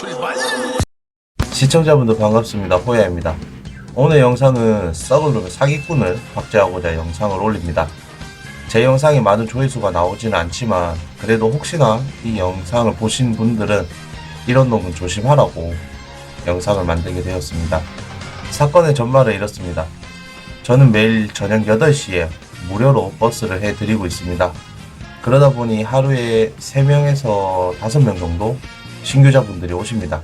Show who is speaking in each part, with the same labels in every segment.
Speaker 1: 출발!
Speaker 2: 시청자분들 반갑습니다. 호야입니다. 오늘 영상은 썩은 놈의 사기꾼을 박제하고자 영상을 올립니다. 제 영상이 많은 조회수가 나오지는 않지만 그래도 혹시나 이 영상을 보신 분들은 이런 놈은 조심하라고 영상을 만들게 되었습니다. 사건의 전말은 이렇습니다. 저는 매일 저녁 8시에 무료로 버스를 해드리고 있습니다. 그러다 보니 하루에 3명에서 5명 정도 신규자분들이 오십니다.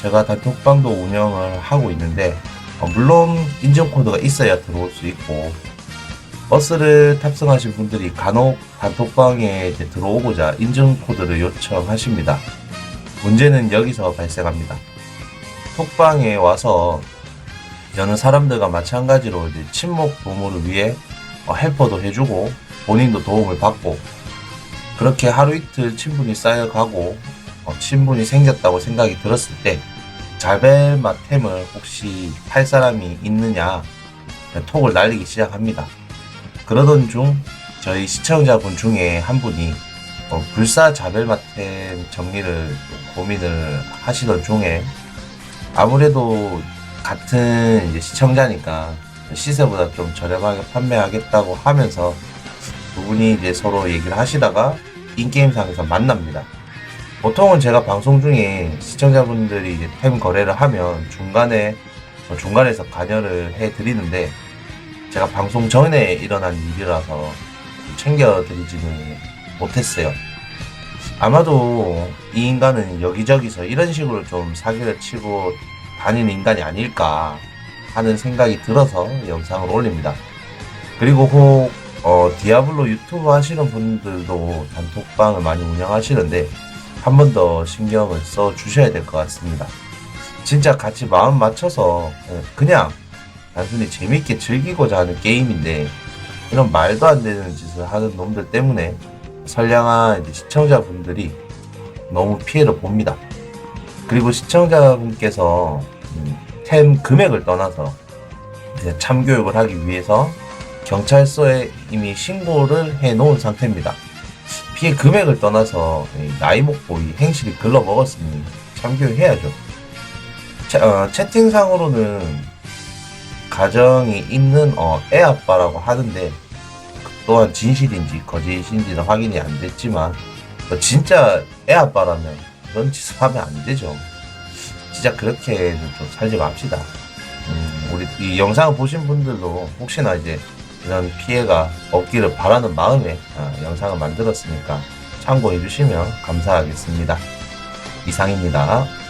Speaker 2: 제가 단톡방도 운영을 하고 있는데 어, 물론 인증코드가 있어야 들어올 수 있고 버스를 탑승하신 분들이 간혹 단톡방에 들어오고자 인증코드를 요청하십니다. 문제는 여기서 발생합니다. 톡방에 와서 여느 사람들과 마찬가지로 이제 친목 도모를 위해 어, 헬퍼도 해주고 본인도 도움을 받고 그렇게 하루 이틀 친분이 쌓여가고 어, 친분이 생겼다고 생각이 들었을 때 자벨마템을 혹시 팔 사람이 있느냐 톡을 날리기 시작합니다. 그러던 중 저희 시청자분 중에 한 분이 어, 불사 자벨마템 정리를 고민을 하시던 중에 아무래도 같은 시청자니까 시세보다 좀 저렴하게 판매하겠다고 하면서 두 분이 이제 서로 얘기를 하시다가 인게임상에서 만납니다. 보통은 제가 방송 중에 시청자분들이 이제 템 거래를 하면 중간에 어, 중간에서 관여를 해 드리는데 제가 방송 전에 일어난 일이라서 챙겨 드리지는 못했어요. 아마도 이 인간은 여기저기서 이런 식으로 좀 사기를 치고 다니는 인간이 아닐까 하는 생각이 들어서 영상을 올립니다. 그리고 혹 어, 디아블로 유튜브 하시는 분들도 단톡방을 많이 운영하시는데 한 번 더 신경을 써 주셔야 될 것 같습니다. 진짜 같이 마음 맞춰서 예, 그냥 단순히 재밌게 즐기고자 하는 게임인데 이런 말도 안 되는 짓을 하는 놈들 때문에 선량한 시청자분들이 너무 피해를 봅니다. 그리고 시청자분께서 음, 템 금액을 떠나서 참교육을 하기 위해서 경찰서에 이미 신고를 해 놓은 상태입니다. 피해 금액을 떠나서 이 나이 먹고 이 행실이 글러먹었으니 참교육해야죠. 채, 어, 채팅상으로는 가정이 있는 어, 애 아빠라고 하는데 또한 진실인지 거짓인지는 확인이 안 됐지만 어, 진짜 애 아빠라면 그런 짓을 하면 안 되죠. 진짜 그렇게는 좀 살지 맙시다. 음, 우리 이 영상을 보신 분들도 혹시나 이제 이런 피해가 없기를 바라는 마음에 어, 영상을 만들었으니까 참고해 주시면 감사하겠습니다. 이상입니다.